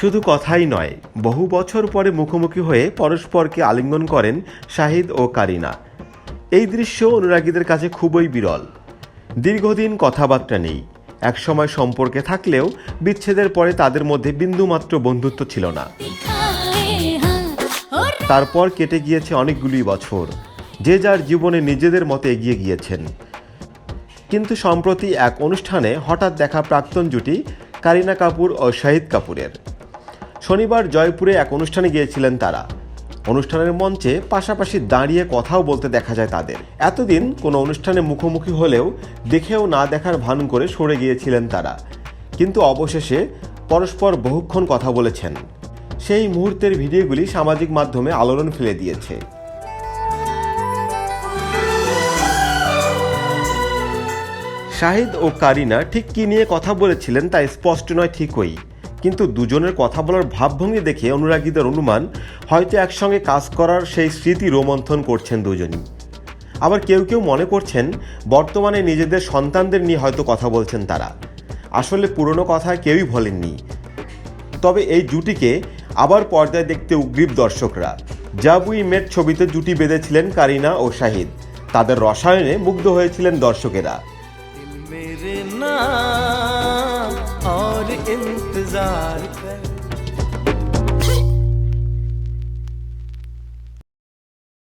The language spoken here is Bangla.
শুধু কথাই নয়, বহু বছর পরে মুখোমুখি হয়ে পরস্পরকে আলিঙ্গন করেন শাহিদ ও কারিনা। এই দৃশ্য অনুরাগীদের কাছে খুবই বিরল। দীর্ঘদিন কথাবার্তা নেই। একসময় সম্পর্কে থাকলেও বিচ্ছেদের পরে তাদের মধ্যে বিন্দুমাত্র বন্ধুত্ব ছিল না। তারপর কেটে গিয়েছে অনেকগুলি বছর। যে যার জীবনে নিজেদের মতো এগিয়ে গিয়েছেন। কিন্তু সম্প্রতি এক অনুষ্ঠানে হঠাৎ দেখা প্রাক্তন জুটি কারিনা কাপুর ও শাহিদ কাপুরের। শনিবার জয়পুরে এক অনুষ্ঠানে গিয়েছিলেন তারা। অনুষ্ঠানের মঞ্চে পাশাপাশি দাঁড়িয়ে কথাও বলতে দেখা যায় তাদের। এতদিন কোনো অনুষ্ঠানে মুখোমুখি হলেও দেখেও না দেখার ভান করে সরে গিয়েছিলেন তারা। কিন্তু অবশেষে পরস্পর বহুক্ষণ কথা বলেছেন। সেই মুহূর্তের ভিডিওগুলি সামাজিক মাধ্যমে আলোড়ন ফেলে দিয়েছে। শাহিদ ও কারিনা ঠিক কী নিয়ে কথা বলেছিলেন তা স্পষ্ট নয় ঠিকই। কিন্তু দুজনের কথা বলার ভাবভঙ্গি দেখে অনুরাগীদের অনুমান হয়তো একসঙ্গে কাজ করার সেই স্মৃতি রোমন্থন করছেন দুজনই। আবার কেউ কেউ মনে করছেন, বর্তমানে নিজেদের সন্তানদের নিয়ে হয়তো কথা বলছেন তারা। আসলে পুরনো কথা কেউই বলেননি। তবে এই জুটিকে আবার পর্দায় দেখতে উগ্রীব দর্শকরা। জাবুই মেট ছবিতে জুটি বেঁধেছিলেন কারিনা ও শাহিদ। তাদের রসায়নে মুগ্ধ হয়েছিলেন দর্শকেরা। इंतजार कर